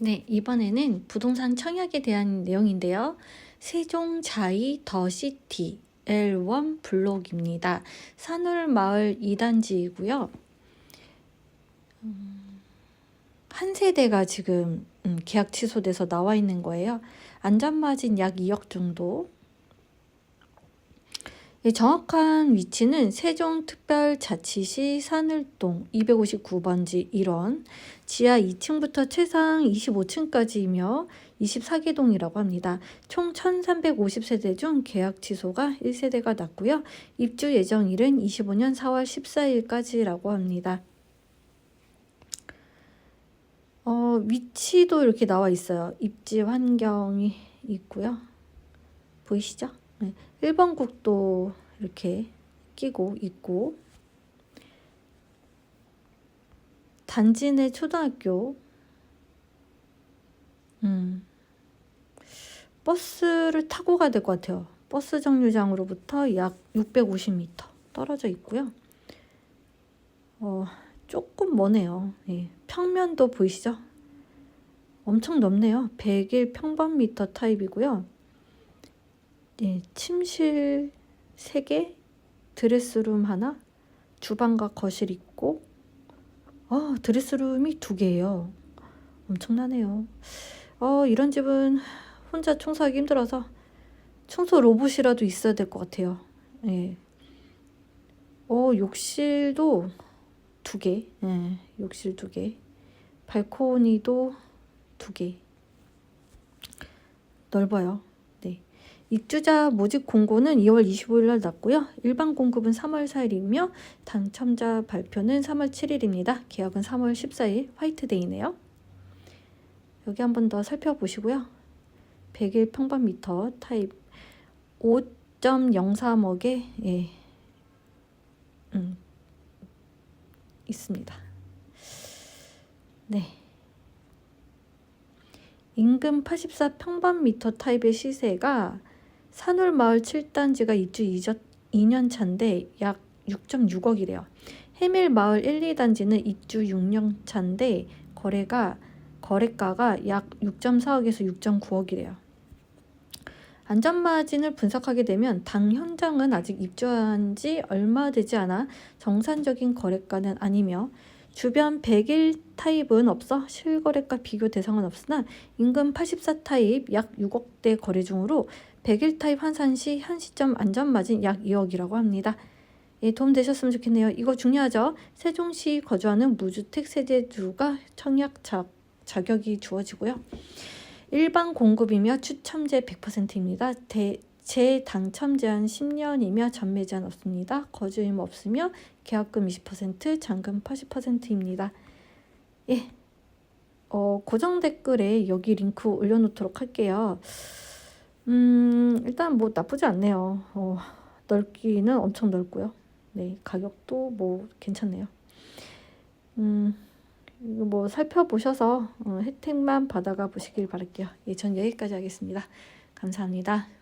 네, 이번에는 부동산 청약에 대한 내용인데요. 세종 자이 더 시티 L1 블록입니다. 산울마을 2단지이고요. 음, 한 세대가 지금 음, 계약 취소돼서 나와 있는 거예요. 안전마진 약 2억 정도. 이 정확한 위치는 세종특별자치시 산울동 259번지 1원, 지하 2층부터 최상 25층까지이며 24개 동이라고 합니다. 총 1350세대 중 계약 취소가 1세대가 났고요. 입주 예정일은 25년 4월 14일까지라고 합니다. 어, 위치도 이렇게 나와 있어요. 입지 환경이 있고요. 보이시죠? 네. 1번 국도 이렇게 끼고 있고 단지 내 초등학교 음, 버스를 타고 가야 될 것 같아요. 버스 정류장으로부터 약 650m 떨어져 있고요. 어, 조금 머네요. 예, 평면도 보이시죠? 엄청 넓네요. 101 평방미터 타입이고요. 예, 침실 3개, 드레스룸 하나, 주방과 거실 있고, 아, 드레스룸이 2개예요. 엄청나네요. 어, 이런 집은 혼자 청소하기 힘들어서 청소 로봇이라도 있어야 될 것 같아요. 예. 어, 욕실도 2개. 예, 욕실 2개. 발코니도 2개. 넓어요. 입주자 모집 공고는 2월 25일 날 났고요. 일반 공급은 3월 4일이며 당첨자 발표는 3월 7일입니다. 계약은 3월 14일 화이트데이네요. 여기 한 번 더 살펴보시고요. 101 평방미터 타입 5.03억에 예, 음, 있습니다. 네. 인근 84 평방미터 타입의 시세가 산울마을 7단지가 입주 2년 차인데 약 6.6억이래요. 해밀마을 1, 2단지는 입주 6년 차인데 거래가 거래가가 약 6.4억에서 6.9억이래요. 안전마진을 분석하게 되면 당 현장은 아직 입주한 지 얼마 되지 않아 정상적인 거래가는 아니며 주변 101 타입은 없어 실거래가 비교 대상은 없으나 인근 84 타입 약 6억대 거래 중으로 101 타입 환산 시 현 시점 안전마진 약 2억이라고 합니다. 예, 도움 되셨으면 좋겠네요. 이거 중요하죠. 세종시 거주하는 무주택 세대주가 청약 자, 자격이 주어지고요. 일반 공급이며 추첨제 100%입니다. 대, 재당첨 제한 10년이며 전매 제한 없습니다. 거주 의무 없으며 계약금 20%, 잔금 80%입니다. 예. 어, 고정 댓글에 여기 링크 올려놓도록 할게요. 음, 일단 뭐 나쁘지 않네요. 어, 넓기는 엄청 넓고요. 네, 가격도 뭐 괜찮네요. 음, 뭐 살펴보셔서 어, 혜택만 받아가 보시길 바랄게요. 예, 전 여기까지 하겠습니다. 감사합니다.